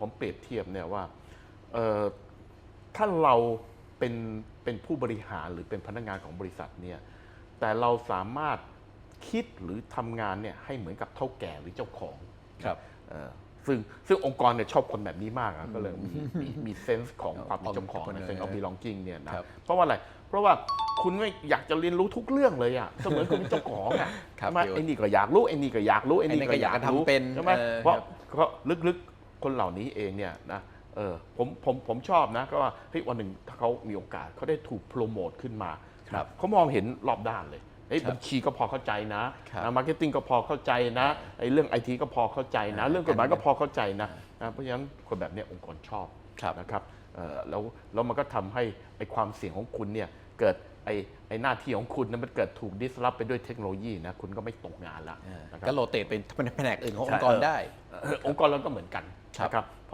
ผมเปรียบเทียบเนี่ยว่าเอ่อถ้าเราเป็นเป็นผู้บริหารหรือเป็นพนักงานของบริษัทเนี่ยแต่เราสามารถคิดหรือทำงานเนี่ยให้เหมือนกับเท่าแก่หรือเจ้าของครับเอ่อซึ่งซึ่งองค์กรเนี่ยชอบคนแบบนี้มากอะก็เลยมีมีมีเซนส์ของความเป็นเจ้าของของเซนส์ of belonging เนี่ยนะครับเพราะว่าอะไรเพราะว่าคุณไม่อยากจะเรียนรู้ทุกเรื่องเลยอะเสมือนคุณเป็นเจ้าของอะครับใช่ไหมพี่อุ๊ยไอ้นี่ก็อยากรู้ไอ้นี่ก็อยากรู้ไอ้นี่ไอ้นี่ก็ก็อยากอยากจะรู้ทำเป็นใช่ไหมเออเพราะครับเพราะลึกๆ คนเหล่านี้เองเนี่ยนะเออผมผมผมชอบนะ ก็ว่าเฮ้ยวันหนึ่งถ้าเขามีโอกาสเขาได้ถูกโปรโมทขึ้นมาครับเขามองเห็นรอบด้านเลยเฮ้ยครับบัญชีก็พอเข้าใจนะครับนะมาร์เก็ตติ้งก็พอเข้าใจนะไอ้เรื่องไอทีก็พอเข้าใจนะอ่าเรื่องกฎหมายการเงินก็พอเข้าใจนะนะเพราะฉะนั้นคนแบบเนี้ยองค์กรชอบครับนะครับเอ่อแล้วแล้วมันก็ทำให้ไอ้ความเสี่ยงของคุณเนี่ยเกิดไอ้ไอ้หน้าที่ของคุณนะมันเกิดถูกดิสรับไปด้วยเทคโนโลยีนะคุณก็ไม่ตกงานละอ่านะครับก็โรเตทเป็นแผนกอื่นขององค์กรใช่ได้เอ่อองค์กรเราก็เหมือนกันครับนะครับ